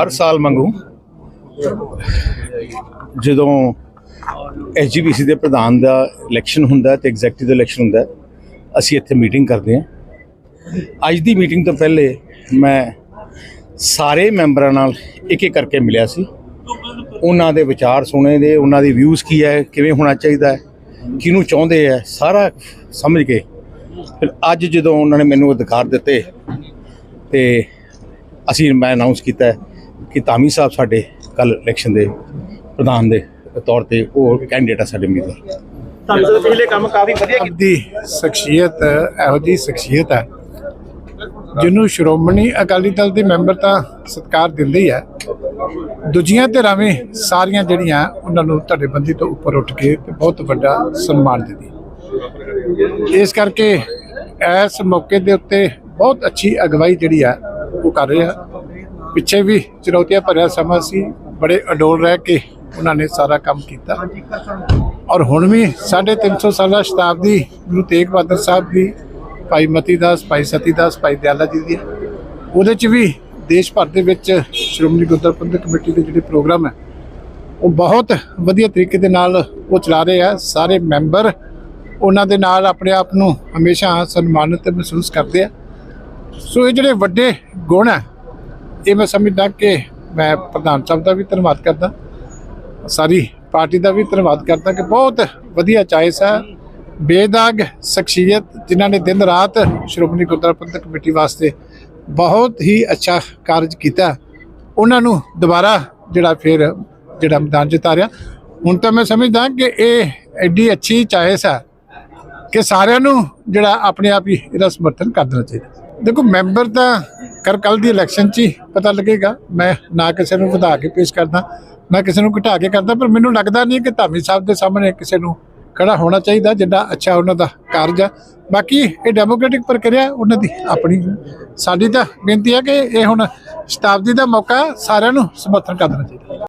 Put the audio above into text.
ਹਰ ਸਾਲ ਮੰਗੂ। ਜਦੋਂ ਐਸਜੀਪੀਸੀ ਦੇ ਪ੍ਰਧਾਨ ਦਾ ਇਲੈਕਸ਼ਨ ਹੁੰਦਾ ਹੈ ਤੇ ਐਗਜ਼ੈਕਟਿਵ ਦਾ ਇਲੈਕਸ਼ਨ ਹੁੰਦਾ ਅਸੀਂ ਇੱਥੇ ਮੀਟਿੰਗ ਕਰਦੇ ਹਾਂ। ਅੱਜ ਦੀ ਮੀਟਿੰਗ ਤੋਂ ਪਹਿਲੇ ਮੈਂ ਸਾਰੇ ਮੈਂਬਰਾਂ ਨਾਲ ਇੱਕ ਇੱਕ ਕਰਕੇ ਮਿਲਿਆ ਸੀ। ਉਹਨਾਂ ਦੇ ਵਿਚਾਰ ਸੁਣੇ ਦੇ ਉਹਨਾਂ ਦੇ ਵਿਊਜ਼ ਕੀ ਹੈ, ਕਿਵੇਂ ਹੋਣਾ ਚਾਹੀਦਾ ਹੈ, ਕਿਹਨੂੰ ਚਾਹੁੰਦੇ ਹੈ, ਸਾਰਾ ਸਮਝ ਕੇ। ਫਿਰ ਅੱਜ ਜਦੋਂ ਉਹਨਾਂ ਨੇ ਮੈਨੂੰ ਅਧਿਕਾਰ ਦਿੱਤੇ ਤੇ ਅਸੀਂ ਮੈਂ ਅਨਾਉਂਸ ਕੀਤਾ ਕਿ ਧਾਮੀ ਸਾਹਿਬ ਸਾਡੇ ਕੱਲ ਇਲੈਕਸ਼ਨ ਦੇ ਪ੍ਰਧਾਨ ਦੇ ਤੌਰ ਤੇ ਉਹ ਕੈਂਡੀਡੇਟ ਆ ਸਾਡੇ ਉਮੀਦਵਾਰ। ਤੁਹਾਨੂੰ ਪਿਛਲੇ ਕੰਮ ਕਾਫੀ ਵਧੀਆ ਕੀਤੇ? ਸ਼ਖਸੀਅਤ ਇਹੋ ਜੀ ਸ਼ਖਸੀਅਤ ਹੈ ਜਿਹਨੂੰ ਸ਼੍ਰੋਮਣੀ ਅਕਾਲੀ ਦਲ ਦੇ ਮੈਂਬਰ ਤਾਂ ਸਤਿਕਾਰ ਦਿੰਦੇ ਹੀ ਹੈ। ਦੂਜੀਆਂ ਧਿਰਾਂ ਵੀ ਸਾਰੀਆਂ ਜਿਹੜੀਆਂ ਉਹਨਾਂ ਨੂੰ ਧੜੇਬੰਦੀ ਤੋਂ ਉੱਪਰ ਉੱਠ ਕੇ ਤੇ ਬਹੁਤ ਵੱਡਾ ਸਨਮਾਨ ਦਿੰਦੀ। ਇਸ ਕਰਕੇ ਇਸ ਮੌਕੇ ਦੇ ਉੱਤੇ ਬਹੁਤ ਅੱਛੀ ਅਗਵਾਈ ਜਿਹੜੀ ਆ ਉਹ ਕਰ ਰਹੇ ਆ। ਪਿੱਛੇ ਵੀ ਚੁਣੌਤੀਆਂ ਭਰਿਆ ਸਮਾਂ ਸੀ, ਬੜੇ ਅਡੋਲ ਰਹਿ ਕੇ ਉਹਨਾਂ ਨੇ ਸਾਰਾ ਕੰਮ ਕੀਤਾ। ਔਰ ਹੁਣ ਵੀ 350 ਸਾਲਾ ਸ਼ਤਾਬਦੀ ਗੁਰੂ ਤੇਗ ਬਹਾਦਰ ਸਾਹਿਬ ਦੀ, ਭਾਈ ਮਤੀ ਦਾਸ, ਭਾਈ ਸਤੀ ਦਾਸ, ਭਾਈ ਦਿਆਲਾ ਜੀ ਦੀ। ਉਹਦੇ ਚ ਵੀ ਦੇਸ਼ ਭਰ ਦੇ ਵਿੱਚ ਸ਼੍ਰੋਮਣੀ ਗੁਰਦੁਆਰਾ ਪ੍ਰਬੰਧਕ ਕਮੇਟੀ ਦੇ ਜਿਹੜੇ ਪ੍ਰੋਗਰਾਮ ਹੈ, ਉਹ ਬਹੁਤ ਵਧੀਆ ਤਰੀਕੇ ਦੇ ਨਾਲ ਉਹ ਚਲਾ ਰਹੇ ਆ। ਸਾਰੇ ਮੈਂਬਰ ਉਹਨਾਂ ਦੇ ਨਾਲ ਆਪਣੇ ਆਪ ਨੂੰ ਹਮੇਸ਼ਾ ਸਨਮਾਨਿਤ ਮਹਿਸੂਸ ਕਰਦੇ ਆ। ਸੋ ਇਹ ਜਿਹੜੇ ਵੱਡੇ ਗੁਣ ਹੈ ਇਹ ਮੈਂ ਸਮਝਦਾ ਕਿ ਮੈਂ ਪ੍ਰਧਾਨ ਸਾਹਿਬ ਦਾ ਵੀ ਧੰਨਵਾਦ ਕਰਦਾ, ਸਾਰੀ ਪਾਰਟੀ ਦਾ ਵੀ ਧੰਨਵਾਦ ਕਰਦਾ ਕਿ ਬਹੁਤ ਵਧੀਆ ਚਾਇਸ ਹੈ, ਬੇਦਾਗ, ਸ਼ਖਸੀਅਤ, ਜਿਨ੍ਹਾਂ ਨੇ ਦਿਨ ਰਾਤ ਸ਼੍ਰੋਮਣੀ ਗੁਰਦੁਆਰਾ ਪ੍ਰਬੰਧਕ ਕਮੇਟੀ ਵਾਸਤੇ ਬਹੁਤ ਹੀ ਅੱਛਾ ਕਾਰਜ ਕੀਤਾ। ਉਹਨਾਂ ਨੂੰ ਦੁਬਾਰਾ ਜਿਹੜਾ ਫਿਰ ਜਿਹੜਾ ਮੈਦਾਨ ਜਿਤਾਰਿਆ ਹੁਣ ਤਾਂ ਮੈਂ ਸਮਝਦਾ ਕਿ ਇਹ ਐਡੀ ਅੱਛੀ ਚਾਇਸ ਹੈ ਕਿ ਸਾਰਿਆਂ ਨੂੰ ਜਿਹੜਾ ਆਪਣੇ ਆਪ ਹੀ ਇਹਦਾ ਸਮਰਥਨ ਕਰ ਦੇਣਾ ਚਾਹੀਦਾ। ਦੇਖੋ, ਮੈਂਬਰ ਤਾਂ ਕਰ ਕੱਲ ਦੀ ਇਲੈਕਸ਼ਨ 'ਚ ਹੀ ਪਤਾ ਲੱਗੇਗਾ। ਮੈਂ ਨਾ ਕਿਸੇ ਨੂੰ ਵਧਾ ਕੇ ਪੇਸ਼ ਕਰਦਾ, ਨਾ ਕਿਸੇ ਨੂੰ ਘਟਾ ਕੇ ਕਰਦਾ, ਪਰ ਮੈਨੂੰ ਲੱਗਦਾ ਨਹੀਂ ਕਿ ਧਾਮੀ ਸਾਹਿਬ ਦੇ ਸਾਹਮਣੇ ਕਿਸੇ ਨੂੰ ਖੜਾ ਹੋਣਾ ਚਾਹੀਦਾ ਜਿੱਦਾਂ ਅੱਛਾ ਉਹਨਾਂ ਦਾ ਕਾਰਜ ਆ। ਬਾਕੀ ਇਹ ਡੈਮੋਕ੍ਰੈਟਿਕ ਪ੍ਰਕਿਰਿਆ, ਉਹਨਾਂ ਦੀ ਆਪਣੀ ਸਾਡੀ ਤਾਂ ਬੇਨਤੀ ਹੈ ਕਿ ਇਹ ਹੁਣ ਸ਼ਤਾਬਦੀ ਦਾ ਮੌਕਾ ਸਾਰਿਆਂ ਨੂੰ ਸਮਰਥਨ ਕਰ ਦੇਣਾ ਚਾਹੀਦਾ।